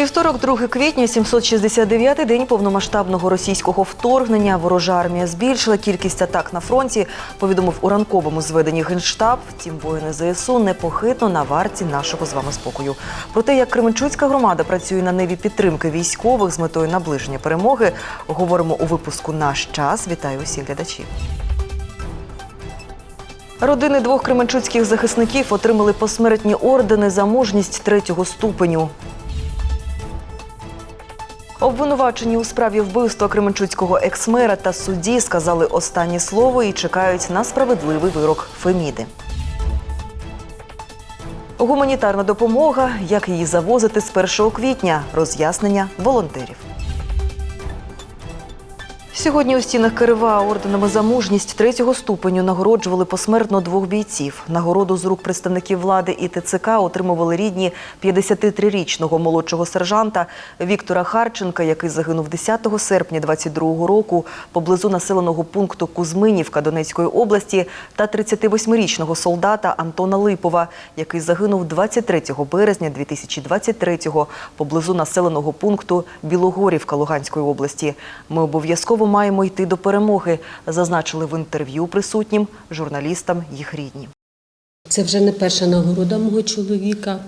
Вівторок, 2 квітня, 769-й день повномасштабного російського вторгнення. Ворожа армія збільшила кількість атак на фронті. Повідомив у ранковому зведенні генштаб. Втім, воїни ЗСУ непохитно на варті нашого з вами спокою. Про те, як Кременчуцька громада працює на ниві підтримки військових з метою наближення перемоги, говоримо у випуску Наш час. Вітаю усіх глядачів. Родини двох кременчуцьких захисників отримали посмертні ордени за мужність третього ступеню. Обвинувачені у справі вбивства Кременчуцького екс-мера та судді сказали останнє слово і чекають на справедливий вирок Феміди. Гуманітарна допомога, як її завозити з 1 квітня, роз'яснення волонтерів. Сьогодні у стінах Кирива орденами за мужність третього ступеню нагороджували посмертно двох бійців. Нагороду з рук представників влади і ТЦК отримували рідні 53-річного молодшого сержанта Віктора Харченка, який загинув 10 серпня 22 року поблизу населеного пункту Кузьминівка Донецької області, та 38-річного солдата Антона Липова, який загинув 23 березня 2023 поблизу населеного пункту Білогорівка Луганської області. Ми обов'язково маємо йти до перемоги, зазначили в інтерв'ю присутнім журналістам їх рідні. Це вже не перша нагорода мого чоловіка,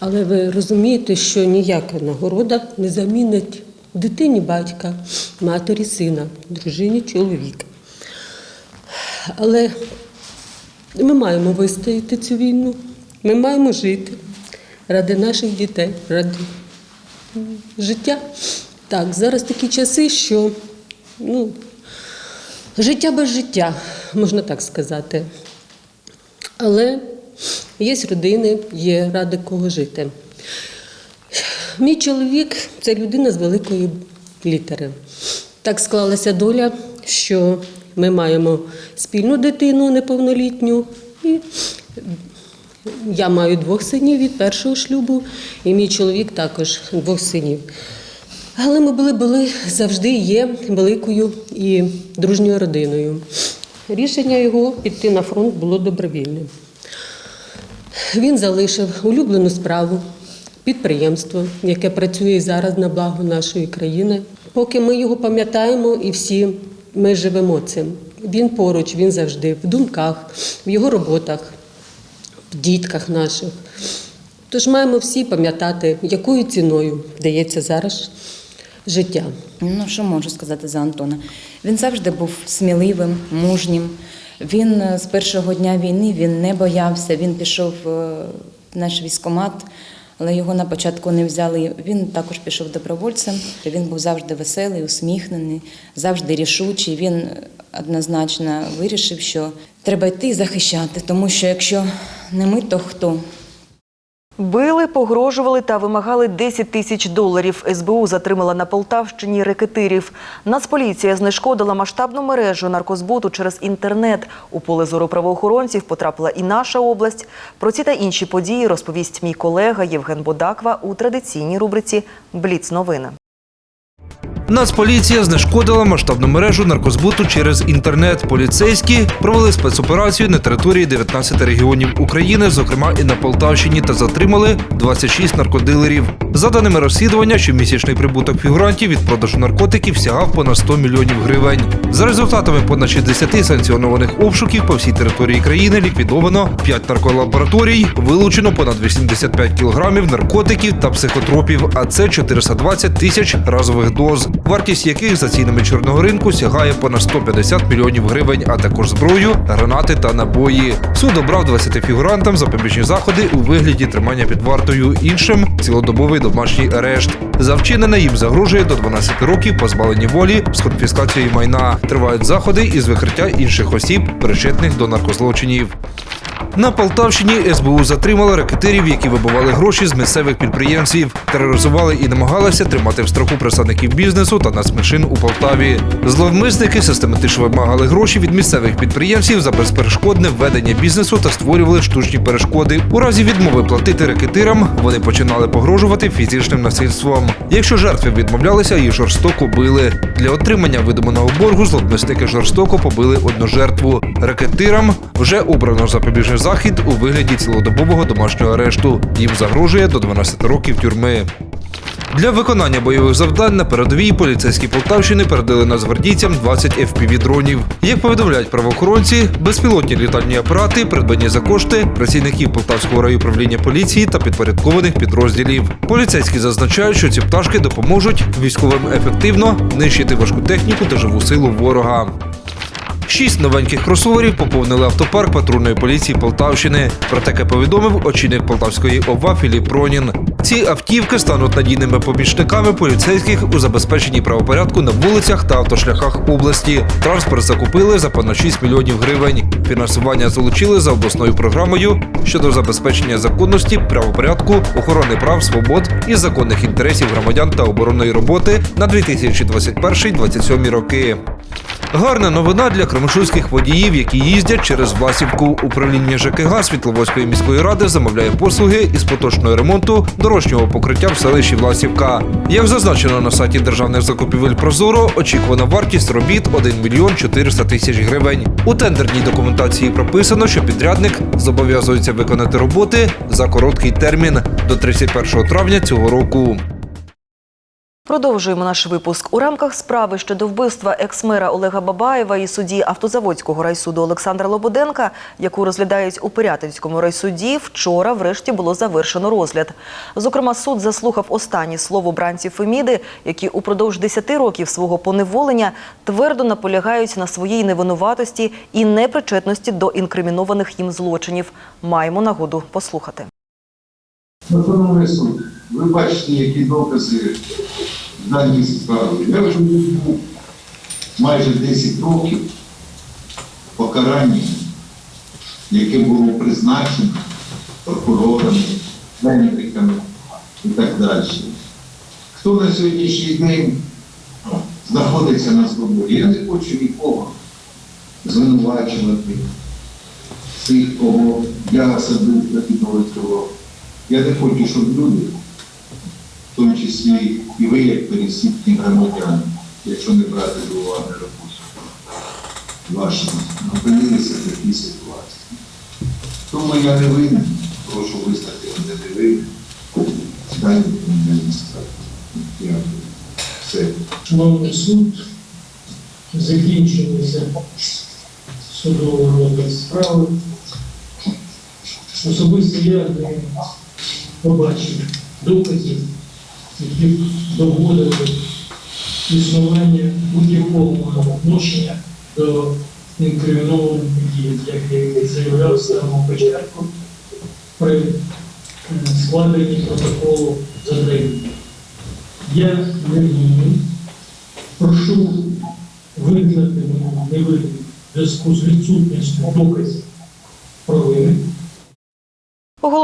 але ви розумієте, що ніяка нагорода не замінить дитині батька, матері сина, дружині чоловіка. Але ми маємо вистояти цю війну, ми маємо жити ради наших дітей, ради життя. Так, зараз такі часи, що ну, життя без життя, можна так сказати. Але є родини, є ради кого жити. Мій чоловік це людина з великої літери. Так склалася доля, що ми маємо спільну дитину неповнолітню. І я маю двох синів від першого шлюбу, і мій чоловік також двох синів. Але ми були, були завжди є великою і дружньою родиною. Рішення його піти на фронт було добровільним. Він залишив улюблену справу, підприємство, яке працює зараз на благо нашої країни. Поки ми його пам'ятаємо і всі ми живемо цим. Він поруч, він завжди в думках, в його роботах, в дітках наших. Тож маємо всі пам'ятати, якою ціною дається зараз життя. Ну, що можу сказати за Антона? Він завжди був сміливим, мужнім. Він е, з першого дня війни він не боявся. Він пішов е, в наш військомат, але його на початку не взяли. Він також пішов добровольцем. Він був завжди веселий, усміхнений, завжди рішучий. Він е, однозначно вирішив, що треба йти і захищати, тому що якщо не ми, то хто? Били, погрожували та вимагали 10 тисяч доларів. СБУ затримала на Полтавщині рекетирів. Нацполіція знешкодила масштабну мережу наркозбуту через інтернет. У поле зору правоохоронців потрапила і наша область. Про ці та інші події розповість мій колега Євген Бодаква у традиційній рубриці Бліц новини. Нацполіція знешкодила масштабну мережу наркозбуту через інтернет. Поліцейські провели спецоперацію на території 19 регіонів України, зокрема і на Полтавщині, та затримали 26 наркодилерів. За даними розслідування, щомісячний прибуток фігурантів від продажу наркотиків сягав понад 100 мільйонів гривень. За результатами понад 60 санкціонованих обшуків по всій території країни ліквідовано 5 нарколабораторій, вилучено понад 85 кілограмів наркотиків та психотропів, а це 420 тисяч разових доз, вартість яких за цінами чорного ринку сягає понад 150 мільйонів гривень, а також зброю, гранати та набої. Суд обрав 20 фігурантам запобіжні заходи у вигляді тримання під вартою іншим цілодобовий домашній арешт. За вчинене їм загрожує до 12 років позбавлення волі з конфіскацією майна. Тривають заходи із викриття інших осіб, причетних до наркозлочинів. На Полтавщині СБУ затримала ракетирів, які вибивали гроші з місцевих підприємців, тероризували і намагалися тримати в страху представників бізнесу та нацменшин у Полтаві. Зловмисники систематично вимагали гроші від місцевих підприємців за безперешкодне введення бізнесу та створювали штучні перешкоди. У разі відмови платити ракетирам вони починали погрожувати фізичним насильством. Якщо жертви відмовлялися, їх жорстоко били. Для отримання видуманого боргу зловмисники жорстоко побили одну жертву. Ракетирам вже обрано запобіжний захід у вигляді цілодобового домашнього арешту. Їм загрожує до 12 років тюрми. Для виконання бойових завдань на передовій поліцейські Полтавщини передали нацгвардійцям 20 FPV-дронів. Як повідомляють правоохоронці, безпілотні літальні апарати придбані за кошти працівників Полтавського райуправління поліції та підпорядкованих підрозділів. Поліцейські зазначають, що ці пташки допоможуть військовим ефективно нищити важку техніку та живу силу ворога. Шість новеньких кросоверів поповнили автопарк патрульної поліції Полтавщини. Про таке повідомив очільник Полтавської ОВА Філіп Пронін. Ці автівки стануть надійними помічниками поліцейських у забезпеченні правопорядку на вулицях та автошляхах області. Транспорт закупили за понад 6 мільйонів гривень. Фінансування залучили за обласною програмою щодо забезпечення законності, правопорядку, охорони прав, свобод і законних інтересів громадян та оборонної роботи на 2021-2027 роки. Гарна новина для кременчуцьких водіїв, які їздять через Власівку. Управління ЖКГ Світловодської міської ради замовляє послуги із поточного ремонту дорожнього покриття в селищі Власівка. Як зазначено на сайті державних закупівель Прозоро, очікувана вартість робіт 1 мільйон 400 тисяч гривень. У тендерній документації прописано, що підрядник зобов'язується виконати роботи за короткий термін до 31 травня цього року. Продовжуємо наш випуск. У рамках справи щодо вбивства екс-мера Олега Бабаєва і судді Автозаводського райсуду Олександра Лободенка, яку розглядають у Пирятинському райсуді, вчора врешті було завершено розгляд. Зокрема, суд заслухав останнє слово бранців Феміди, які упродовж 10 років свого поневолення твердо наполягають на своїй невинуватості і непричетності до інкримінованих їм злочинів. Маємо нагоду послухати. Ви бачите, які докази в даній справі. Я вже був майже 10 років покарання, яке було призначено прокурорами, медиками і так далі. Хто на сьогоднішній день знаходиться на свободі? Я не хочу нікого звинувачувати тих, кого я на підрозділу. Я не хочу, щоб люди, в тому числі і ви, як пересічні громадяни, якщо не брати до уваги роботу ваші, опинилися в такій ситуації. Тому я не винен, прошу визнати мене не винен. Далі мене не. Дякую. Все. Шановний суд, закінчилися судовий розгляд справи. Особисто я не побачив доказів, які б доводили існування будь-якого відношення до інкримінованих подій, як я заявляв з самого початку при е, складенні протоколу затримання. Я не винен. Прошу визнати мене невинним в зв'язку з відсутністю доказів провини.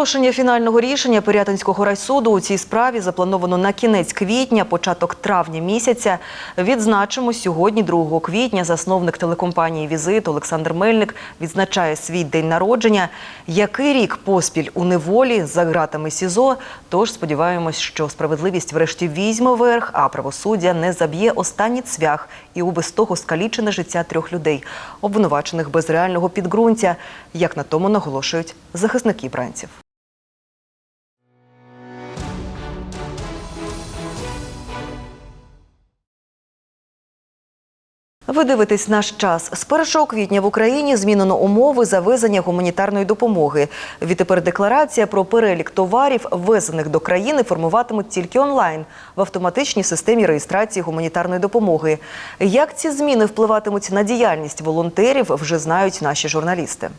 Оголошення фінального рішення Пирятинського райсуду у цій справі заплановано на кінець квітня, початок травня місяця. Відзначимо сьогодні, 2 квітня, засновник телекомпанії Візит Олександр Мельник відзначає свій день народження. Який рік поспіль у неволі за ґратами СІЗО? Тож сподіваємось, що справедливість врешті візьме верх, а правосуддя не заб'є останній цвях і у без того скалічене життя трьох людей, обвинувачених без реального підґрунтя, як на тому наголошують захисники бранців. Ви дивитесь наш час. З 1 квітня в Україні змінено умови завезення гуманітарної допомоги. Відтепер декларація про перелік товарів, ввезених до країни, формуватимуть тільки онлайн в автоматичній системі реєстрації гуманітарної допомоги. Як ці зміни впливатимуть на діяльність волонтерів, вже знають наші журналісти.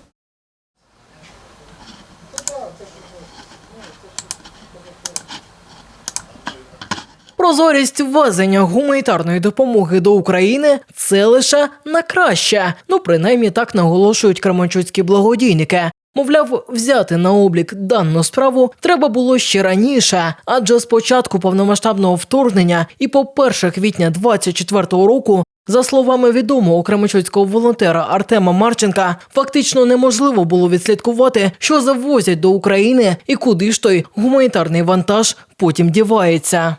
Прозорість ввезення гуманітарної допомоги до України це лише на краще. Ну, принаймні так наголошують кременчуцькі благодійники. Мовляв, взяти на облік дану справу треба було ще раніше, адже з початку повномасштабного вторгнення і по 1 квітня 24-го року, за словами відомого кременчуцького волонтера Артема Марченка, фактично неможливо було відслідкувати, що завозять до України і куди ж той гуманітарний вантаж потім дівається.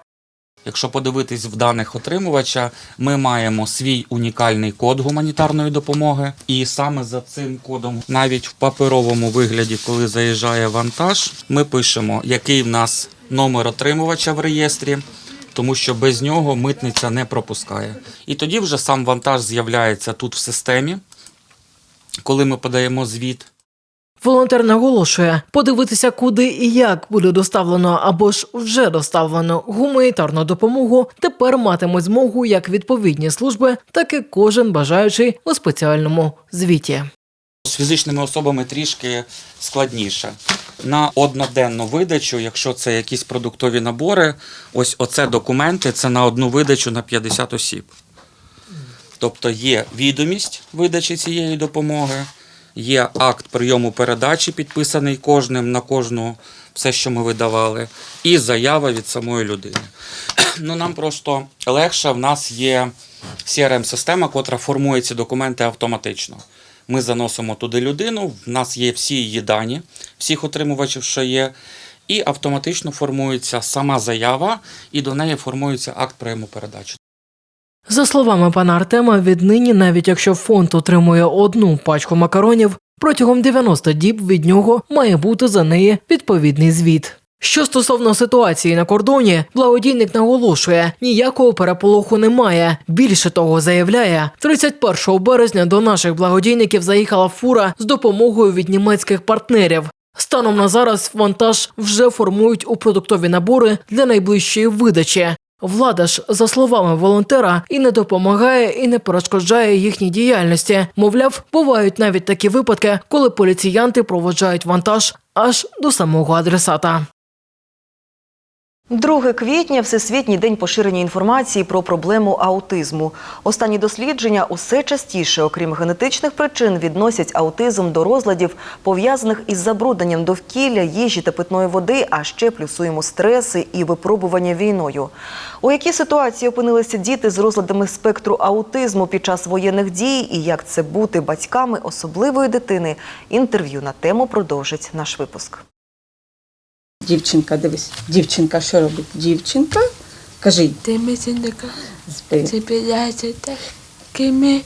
Якщо подивитись в даних отримувача, ми маємо свій унікальний код гуманітарної допомоги, і саме за цим кодом, навіть в паперовому вигляді, коли заїжджає вантаж, ми пишемо, який в нас номер отримувача в реєстрі, тому що без нього митниця не пропускає. І тоді вже сам вантаж з'являється тут в системі, коли ми подаємо звіт. Волонтер наголошує, подивитися, куди і як буде доставлено або ж вже доставлено гуманітарну допомогу, тепер матиме змогу як відповідні служби, так і кожен бажаючий у спеціальному звіті. З фізичними особами трішки складніше. На одноденну видачу, якщо це якісь продуктові набори, ось оце документи це на одну видачу на 50 осіб. Тобто є відомість видачі цієї допомоги, є акт прийому передачі, підписаний кожним на кожну все, що ми видавали, і заява від самої людини. Ну, нам просто легше, в нас є CRM-система, котра формує ці документи автоматично. Ми заносимо туди людину, в нас є всі її дані, всіх отримувачів, що є, і автоматично формується сама заява, і до неї формується акт прийому передачі. За словами пана Артема, віднині, навіть якщо фонд отримує одну пачку макаронів, протягом 90 діб від нього має бути за неї відповідний звіт. Що стосовно ситуації на кордоні, благодійник наголошує, ніякого переполоху немає. Більше того, заявляє, 31 березня до наших благодійників заїхала фура з допомогою від німецьких партнерів. Станом на зараз вантаж вже формують у продуктові набори для найближчої видачі. Влада ж, за словами волонтера, і не допомагає, і не перешкоджає їхній діяльності. Мовляв, бувають навіть такі випадки, коли поліціянти проводжають вантаж аж до самого адресата. 2 квітня Всесвітній день поширення інформації про проблему аутизму. Останні дослідження усе частіше, окрім генетичних причин, відносять аутизм до розладів, пов'язаних із забрудненням довкілля, їжі та питної води, а ще плюсуємо стреси і випробування війною. У якій ситуації опинилися діти з розладами спектру аутизму під час воєнних дій і як це бути батьками особливої дитини? Інтерв'ю на тему продовжить наш випуск. Дівчинка, дивись, дівчинка, що робить? Дівчинка, кажи, Ти спи. такими.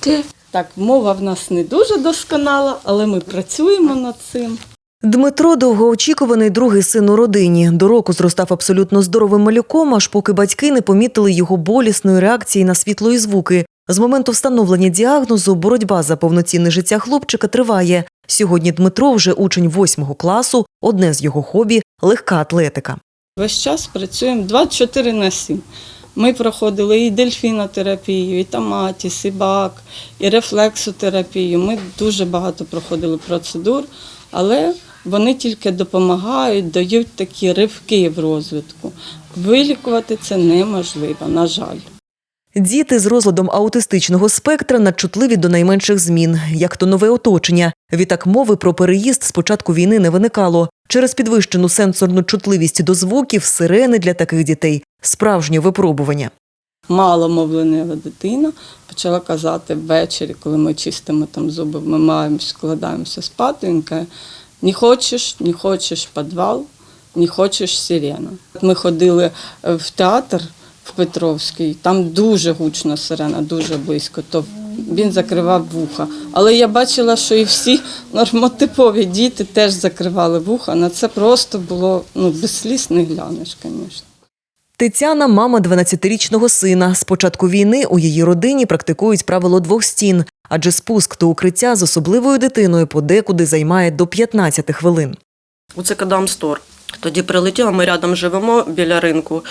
Ти Так, мова в нас не дуже досконала, але ми працюємо над цим. Дмитро довгоочікуваний другий син у родині. До року зростав абсолютно здоровим малюком, аж поки батьки не помітили його болісної реакції на світло і звуки. З моменту встановлення діагнозу боротьба за повноцінне життя хлопчика триває. Сьогодні Дмитро вже учень восьмого класу. Одне з його хобі легка атлетика. Весь час працюємо 24 на 7. Ми проходили і дельфінотерапію, і томатіс, і бак, і рефлексотерапію. Ми дуже багато проходили процедур, але вони тільки допомагають, дають такі ривки в розвитку. Вилікувати це неможливо, на жаль. Діти з розладом аутистичного спектра надчутливі до найменших змін, як то нове оточення. Відтак мови про переїзд з початку війни не виникало. Через підвищену сенсорну чутливість до звуків, сирени для таких дітей справжнє випробування. маломовленева дитина почала казати ввечері, коли ми чистимо там зуби, ми маємо складаємося спати. Він каже, не хочеш, не хочеш підвал, не хочеш сирена. Ми ходили е, в театр в Петровський, там дуже гучна сирена, дуже близько. То він закривав вуха. Але я бачила, що і всі нормотипові діти теж закривали вуха. На це просто було ну, без сліз не глянеш, звісно. Тетяна мама 12-річного сина. З початку війни у її родині практикують правило двох стін, адже спуск до укриття з особливою дитиною подекуди займає до 15 хвилин. у Цикадам Стор. Тоді прилетіла, ми рядом живемо біля ринку,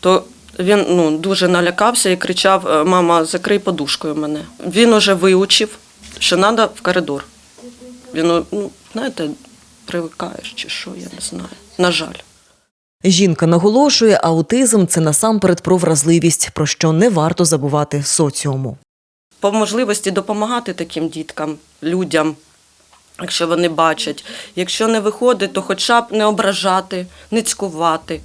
то він ну, дуже налякався і кричав: «Е, Мама, закрий подушкою мене. Він уже виучив, що треба в коридор. Він, ну, знаєте, привикаєш чи що, я не знаю. На жаль. Жінка наголошує, аутизм це насамперед про вразливість, про що не варто забувати соціуму. По можливості допомагати таким діткам, людям, якщо вони бачать. Якщо не виходить, то хоча б не ображати, не цькувати.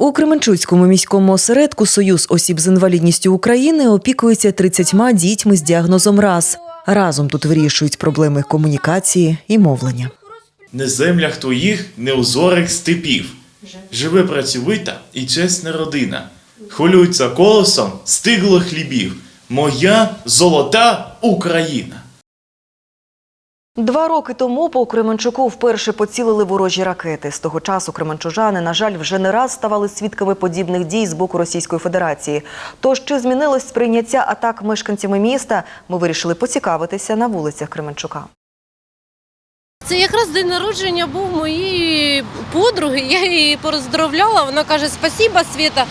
У Кременчуцькому міському осередку Союз осіб з інвалідністю України опікується 30 дітьми з діагнозом РАС. Разом тут вирішують проблеми комунікації і мовлення. Не землях твоїх неозорих степів. Живе працьовита і чесна родина. хвилюються колосом стиглих хлібів. Моя золота Україна. Два роки тому по Кременчуку вперше поцілили ворожі ракети. З того часу кременчужани, на жаль, вже не раз ставали свідками подібних дій з боку Російської Федерації. Тож чи змінилось сприйняття атак мешканцями міста? Ми вирішили поцікавитися на вулицях Кременчука. Це якраз день народження був моєї подруги. Я її поздравляла. Вона каже: Спасіба, Світа.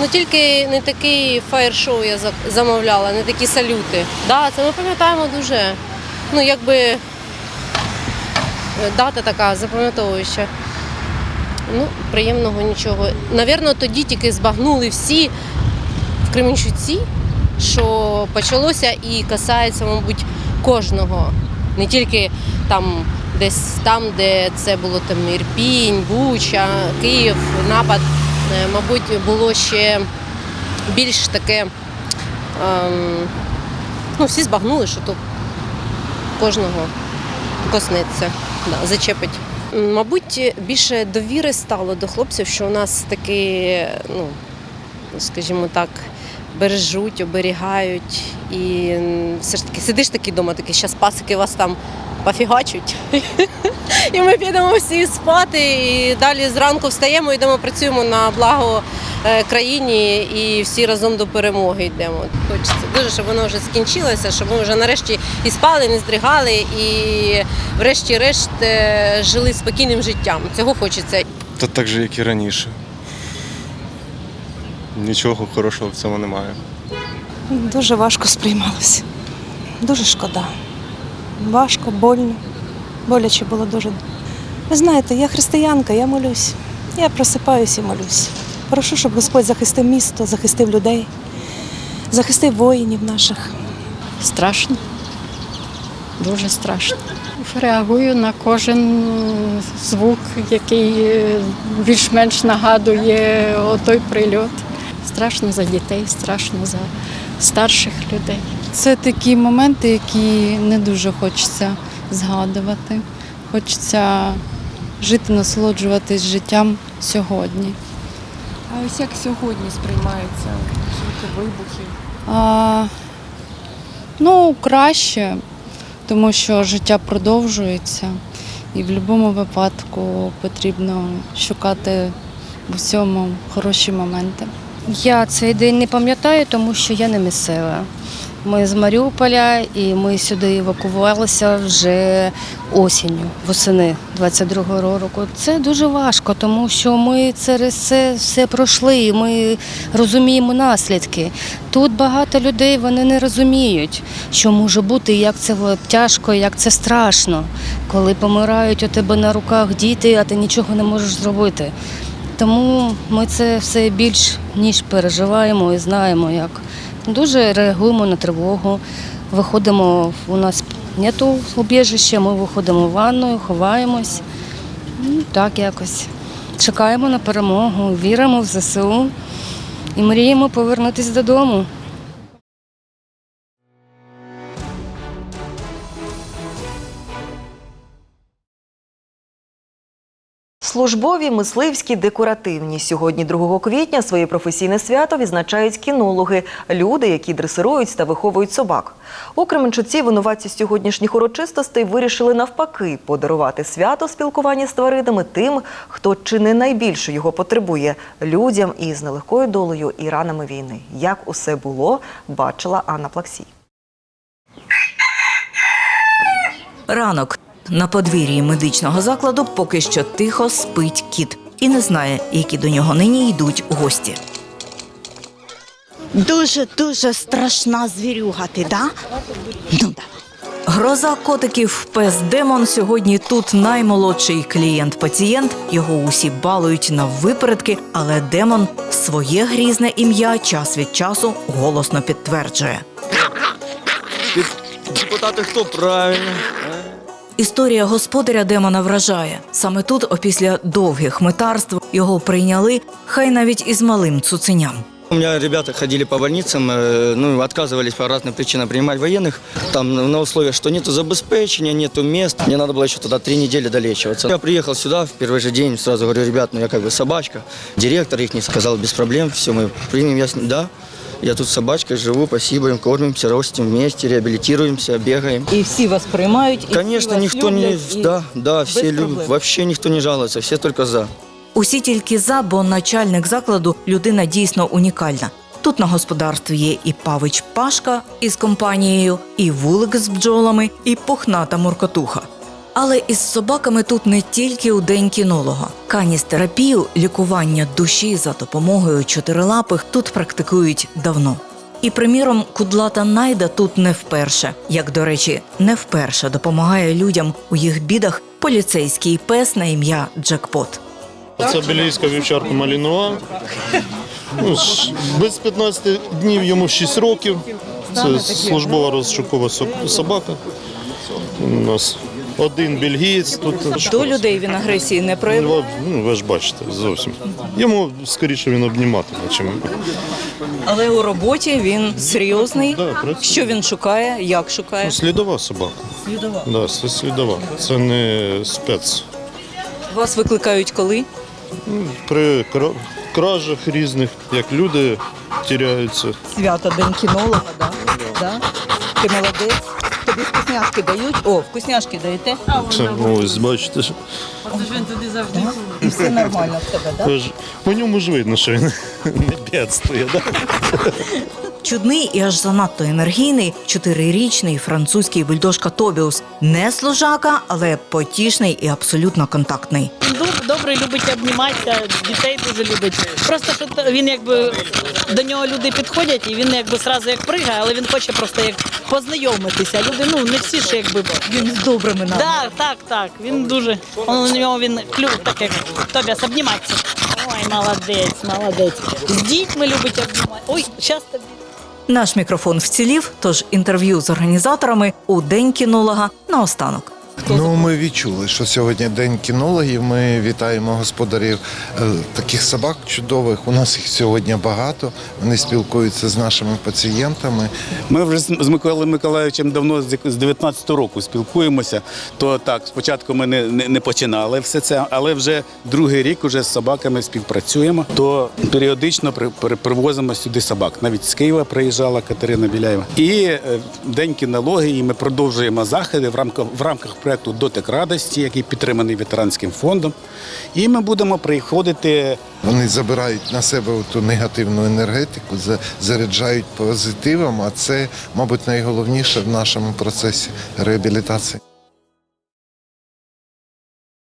Ну тільки не такий фаєр-шоу я замовляла, не такі салюти. Да, це ми пам'ятаємо дуже. Ну, якби дата така запам'ятовуюча. Ну, приємного нічого. Навірно, тоді тільки збагнули всі в Кременчуці, що почалося і касається, мабуть, кожного. Не тільки там, десь там, де це було там Ірпінь, Буча, Київ, напад. Е, Мабуть, було ще більш таке. Ем, ну, всі збагнули, що то кожного коснеться, зачепить. Мабуть, більше довіри стало до хлопців, що у нас такий, ну, скажімо так, бережуть, оберігають. І все ж таки сидиш такий вдома, такий, зараз пасики вас там пофігачуть. І ми підемо всі спати. І далі зранку встаємо, йдемо, працюємо на благо е, країні і всі разом до перемоги йдемо. Хочеться дуже, щоб воно вже скінчилося, щоб ми вже нарешті і спали, не здригали, і врешті-решт е, жили спокійним життям. Цього хочеться. Та так же, як і раніше. Нічого хорошого в цьому немає. Дуже важко сприймалося. Дуже шкода. Важко, больно. Боляче було дуже. Ви знаєте, я християнка, я молюсь. Я просипаюся і молюсь. Прошу, щоб Господь захистив місто, захистив людей, захистив воїнів наших. Страшно. Дуже страшно. Реагую на кожен звук, який е, більш-менш нагадує отой прильот. Страшно за дітей, страшно за старших людей. Це такі моменти, які не дуже хочеться згадувати. Хочеться жити, насолоджуватись життям сьогодні. А ось як сьогодні сприймаються звуки вибухів? А, ну, краще, тому що життя продовжується, і в будь-якому випадку потрібно шукати в усьому хороші моменти. Я цей день не пам'ятаю, тому що я не місцева. Ми з Маріуполя і ми сюди евакувалися вже осінню, восени 22-го року. Це дуже важко, тому що ми через це все пройшли, і ми розуміємо наслідки. Тут багато людей вони не розуміють, що може бути, як це тяжко, як це страшно, коли помирають у тебе на руках діти, а ти нічого не можеш зробити. Тому ми це все більш ніж переживаємо і знаємо, як дуже реагуємо на тривогу. Виходимо, у нас нету убіжища, ми виходимо в ванною, ховаємось. Ну, так якось. Чекаємо на перемогу, віримо в ЗСУ і мріємо повернутися додому. Службові, мисливські, декоративні. Сьогодні, 2 квітня, своє професійне свято відзначають кінологи – люди, які дресирують та виховують собак. У Кременчуці винуватці сьогоднішніх урочистостей вирішили навпаки подарувати свято спілкування з тваринами тим, хто чи не найбільше його потребує – людям із нелегкою долею і ранами війни. Як усе було, бачила Анна Плаксій. Ранок на подвір'ї медичного закладу поки що тихо спить кіт і не знає, які до нього нині йдуть гості. Дуже дуже страшна звірюга, ти, да? Ну да. Гроза котиків пес Демон сьогодні тут наймолодший клієнт-пацієнт. Його усі балують на випередки, але Демон своє грізне ім'я час від часу голосно підтверджує. Депутати хто правильно? Історія господаря демона вражає. Саме тут, опісля довгих митарств, його прийняли, хай навіть із малим цуценям. У меня ребята ходили по больницам, э, ну, отказывались по разным причинам принимать военных. Там на условиях, что нету забеспечения, нету мест. Мне надо было еще туда три недели долечиваться. Я приехал сюда в первый же день, сразу говорю, ребят, ну я как бы собачка. Директор их не сказал, без проблем, все, мы примем. Я с ним, да, я тут с собачкой живу, спасибо им, кормимся, растем вместе, реабилитируемся, бегаем. І всі вас приймають, і Конечно, всі вас никто не, люблять, да, да, любят, проблем. вообще никто не жалуется, все только за. Усі тільки за, бо начальник закладу людина дійсно унікальна. Тут на господарстві є і павич Пашка із компанією, і вулик з бджолами, і пухната муркотуха. Але із собаками тут не тільки у день кінолога. Каністерапію, лікування душі за допомогою чотирилапих тут практикують давно. І, приміром, кудлата найда тут не вперше. Як, до речі, не вперше допомагає людям у їх бідах поліцейський пес на ім'я Джекпот. Це білійська вівчарка Малінова. Ну, без 15 днів йому 6 років. Це службова розшукова собака. У нас один бельгієць тут. До людей він агресії не проявляє. Ну, ви ж бачите, зовсім. Йому скоріше він обніматиме, чим Але у роботі він серйозний. Да. Що він шукає, як шукає? Ну, слідова собака. Слідова. Да, це слідова. Це не спец. Вас викликають коли? Ну, При кражах різних, як люди тіряються. Свято День кінолога, да? да? Ти молодець. Тобі вкусняшки дають? О, вкусняшки даєте? Це, ось, бачите, що- він туди завжди. І все нормально в тебе, так? Тож, по ньому ж видно, що він не бідствує. Да? Чудний і аж занадто енергійний чотирирічний французький бульдожка Тобіус. Не служака, але потішний і абсолютно контактний. Доб- Добре, любить обніматися, дітей дуже любить. Просто що він якби до нього люди підходять, і він якби сразу як пригає, але він хоче просто як познайомитися. Люди, ну не всі ж якби Він з добрими нами. Так, так, так. Він дуже. Он, у нього він клюв, так як Тобіас, обніматися. Ой, молодець, молодець. З дітьми любить обнімати. Ой, щас тобі. Наш мікрофон вцілів, тож інтерв'ю з організаторами у день кінолога наостанок. Ну, ми відчули, що сьогодні день кінологів. Ми вітаємо господарів е, таких собак чудових. У нас їх сьогодні багато. Вони спілкуються з нашими пацієнтами. Ми вже з Миколаєм Миколаївичем давно з як- 19-го року спілкуємося. То так, спочатку ми не, не, не починали все це, але вже другий рік уже з собаками співпрацюємо. То періодично при, при, привозимо сюди собак. Навіть з Києва приїжджала Катерина Біляєва. І е, день кінології ми продовжуємо заходи в рамках в рамках проекту Дотик радості, який підтриманий ветеранським фондом. І ми будемо приходити Вони забирають на себе ту негативну енергетику, за- заряджають позитивом, а це, мабуть, найголовніше в нашому процесі реабілітації.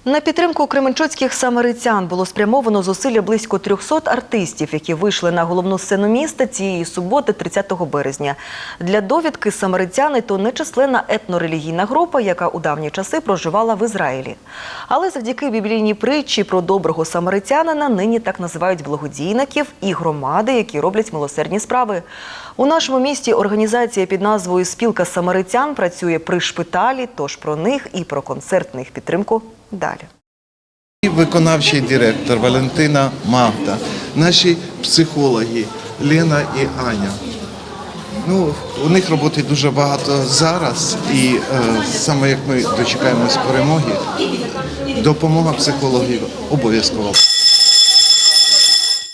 На підтримку кременчуцьких самаритян було спрямовано зусилля близько 300 артистів, які вийшли на головну сцену міста цієї суботи, 30 березня. Для довідки самаритяни то нечисленна етнорелігійна група, яка у давні часи проживала в Ізраїлі. Але завдяки біблійній притчі про доброго самаритянина нині так називають благодійників і громади, які роблять милосердні справи. У нашому місті організація під назвою Спілка самаритян працює при шпиталі. Тож про них і про концертну їх підтримку далі. І виконавчий директор Валентина Магда, наші психологи Лена і Аня. Ну, у них роботи дуже багато зараз, і е, саме як ми дочекаємось перемоги, допомога психологів обов'язково.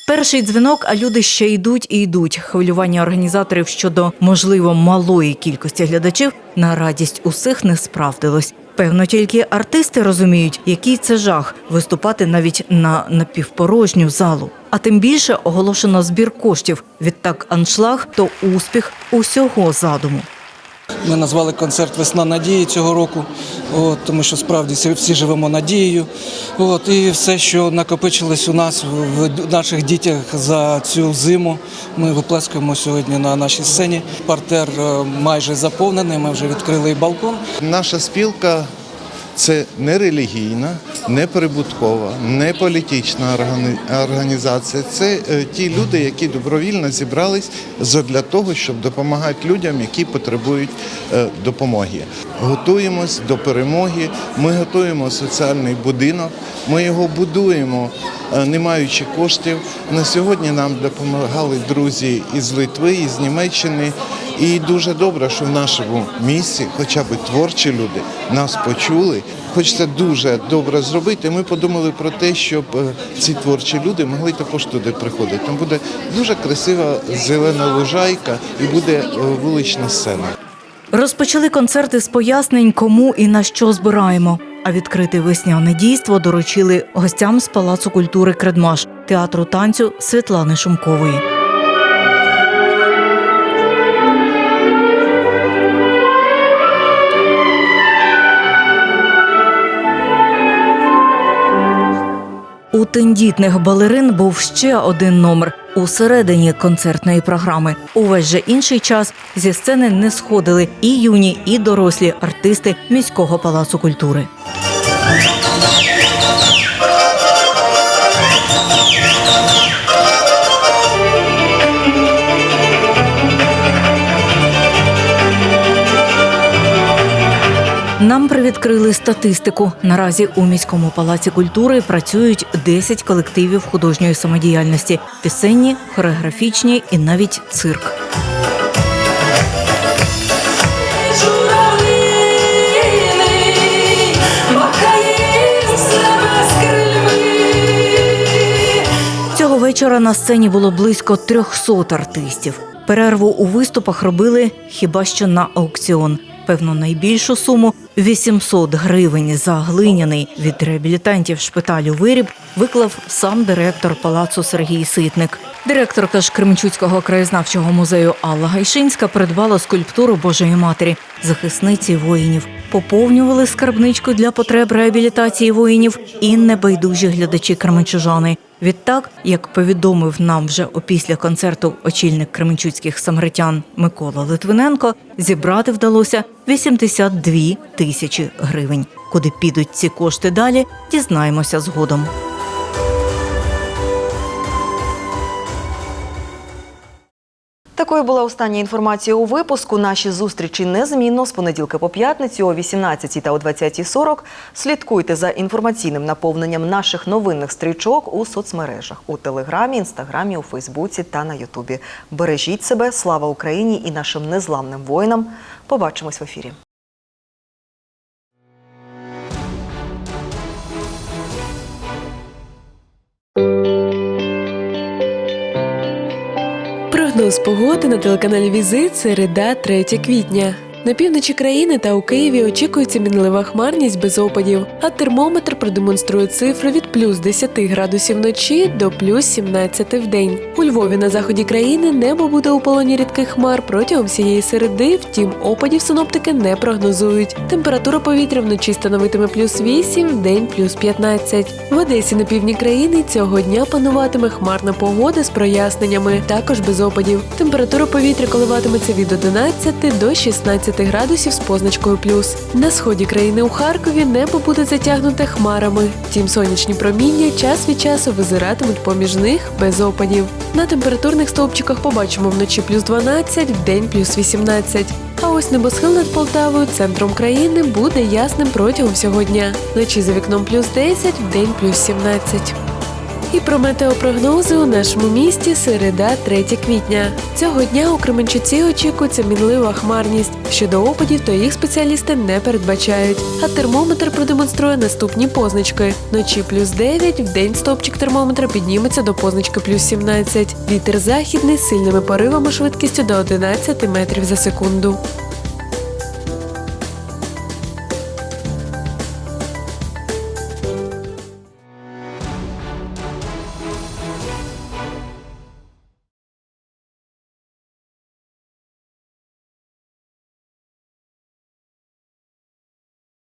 Перший дзвінок, а люди ще йдуть і йдуть. Хвилювання організаторів щодо можливо малої кількості глядачів на радість усіх не справдилось. Певно, тільки артисти розуміють, який це жах виступати навіть на напівпорожню залу. А тим більше оголошено збір коштів. Відтак аншлаг то успіх усього задуму. Ми назвали концерт Весна надії цього року, от, тому що справді всі- живемо надією. От, і все, що накопичилось у нас в в наших дітях за цю зиму, ми виплескуємо сьогодні на нашій сцені. Партер е, майже заповнений. Ми вже відкрили і балкон. Наша спілка це не релігійна, не прибуткова, не політична органі- організація. Це е, ті люди, які добровільно зібрались для того, щоб допомагати людям, які потребують е, допомоги. Готуємось до перемоги. Ми готуємо соціальний будинок Ми його будуємо, е, не маючи коштів. На сьогодні нам допомагали друзі із Литви, із Німеччини. І дуже добре, що в нашому місті, хоча б творчі люди, нас почули. Хочеться дуже добре зробити. Ми подумали про те, щоб е, ці творчі люди могли також туди приходити. Там буде дуже красива зелена лужайка і буде е, вулична сцена. Розпочали концерти з пояснень, кому і на що збираємо. А відкрити весняне дійство доручили гостям з Палацу культури Кредмаш, театру танцю Світлани Шумкової. Тендітних балерин був ще один номер у середині концертної програми. Увесь же інший час зі сцени не сходили і юні, і дорослі артисти міського палацу культури. Нам привідкрили статистику. Наразі у міському палаці культури працюють 10 колективів художньої самодіяльності: пісенні, хореографічні і навіть цирк. Цього вечора на сцені було близько 300 артистів. Перерву у виступах робили хіба що на аукціон. Певно, найбільшу суму 800 гривень за глиняний від реабілітантів шпиталю виріб виклав сам директор палацу Сергій Ситник. Директорка ж Кременчуцького краєзнавчого музею Алла Гайшинська придбала скульптуру Божої Матері, захисниці воїнів. Поповнювали скарбничку для потреб реабілітації воїнів і небайдужі глядачі кременчужани. Відтак, як повідомив нам вже опісля концерту очільник кременчуцьких самаритян Микола Литвиненко, зібрати вдалося 82 тисячі гривень. Куди підуть ці кошти далі, дізнаємося згодом. Такою була остання інформація у випуску. Наші зустрічі незмінно з понеділка по п'ятницю о 18 та о 20.40. Слідкуйте за інформаційним наповненням наших новинних стрічок у соцмережах у Телеграмі, Інстаграмі, у Фейсбуці та на Ютубі. Бережіть себе, слава Україні і нашим незламним воїнам. Побачимось в ефірі. Прогноз погоди на телеканалі Візит середа 3 квітня. На півночі країни та у Києві очікується мінлива хмарність без опадів, а термометр продемонструє цифру від плюс 10 градусів вночі до плюс 17 в день. У Львові на заході країни небо буде у полоні рідких хмар протягом всієї середи, втім опадів синоптики не прогнозують. Температура повітря вночі становитиме плюс 8, в день плюс 15. В Одесі на півдні країни цього дня пануватиме хмарна погода з проясненнями, також без опадів. Температура повітря коливатиметься від 11 до 16 градусів з позначкою плюс. На сході країни у Харкові небо буде затягнуте хмарами. Втім, сонячні проміння час від часу визиратимуть поміж них без опадів. На температурних стовпчиках побачимо вночі плюс 12, в день плюс 18. А ось небосхил над Полтавою, центром країни, буде ясним протягом всього дня. Вночі за вікном плюс 10, в день плюс 17. І про метеопрогнози у нашому місті середа 3 квітня. Цього дня у Кременчуці очікується мінлива хмарність. Щодо опадів, то їх спеціалісти не передбачають. А термометр продемонструє наступні позначки: вночі плюс 9, в день стопчик термометра підніметься до позначки плюс 17. Вітер західний з сильними поривами швидкістю до 11 метрів за секунду.